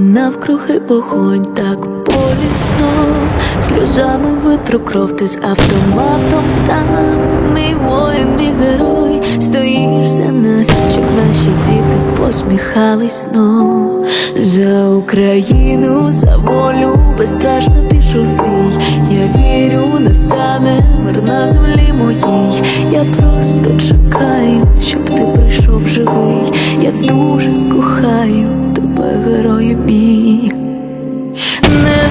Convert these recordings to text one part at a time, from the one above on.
навкруги вогонь, так болісно, сльозами витру кров ти з автоматом там, мій воїн, мій герой, стоїш за нас, щоб наші діти посміхались знов за Україну, за волю, безстрашно пішов бій. Я вірю, настане мир на землі моїй. Я просто кохаю тебе, герою мій. Не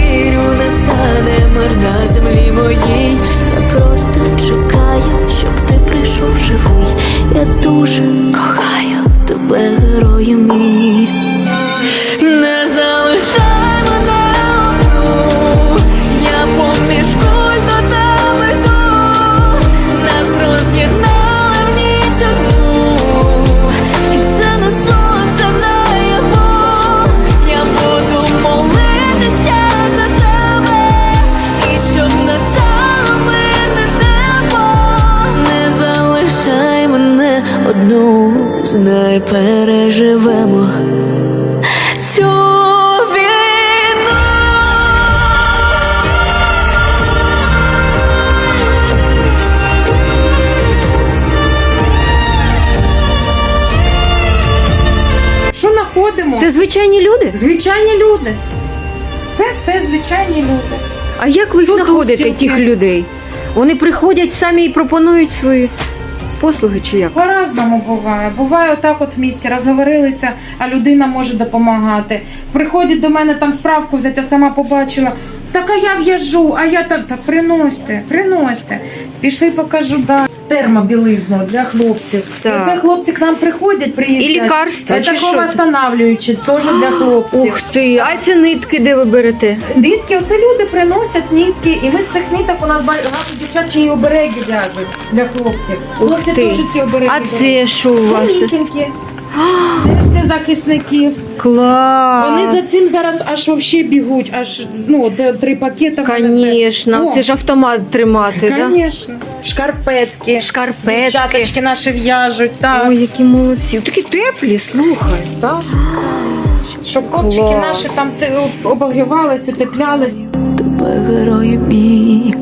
where will you meet? Знай, переживемо цю війну. Що знаходимо? Це звичайні люди? звичайні люди. Це все звичайні люди. А як ви Тут знаходите, тих людей? Вони приходять самі і пропонують свої послуги чи як? По-разному буває. Буває отак от в місті розговорилися, а людина може допомагати. Приходять до мене там справку взяти, а сама побачила. Так а я в'яжу, а я там. Так приносьте, приносьте. Пішли, покажу, да. Термобілизну для хлопців. Так. І це хлопці к нам приходять, приїздять. І лікарства, Це чи що це? останавлюючи, теж для хлопців. Ух ти, а ці нитки де ви берете? Нитки, оце люди приносять нитки, і ми з цих ниток у нас багато дівчат чи обереги в'яжуть для хлопців. Хлопці теж ці обереги. А беруть. це що у вас? Це Теж для захисників. Клас! Вони за цим зараз аж вообще бігуть, аж ну, де три пакети. в. Конечно, О, це ж автомат тримати, да? Конечно. Шкарпетки. Шкарпетки. Дівчаточки наші в'яжуть, так. Ой, які молодці. Такі теплі, слухай. так. Щоб хлопчики Клас. наші там те- обогрівались, утеплялись. тебе, герою мій.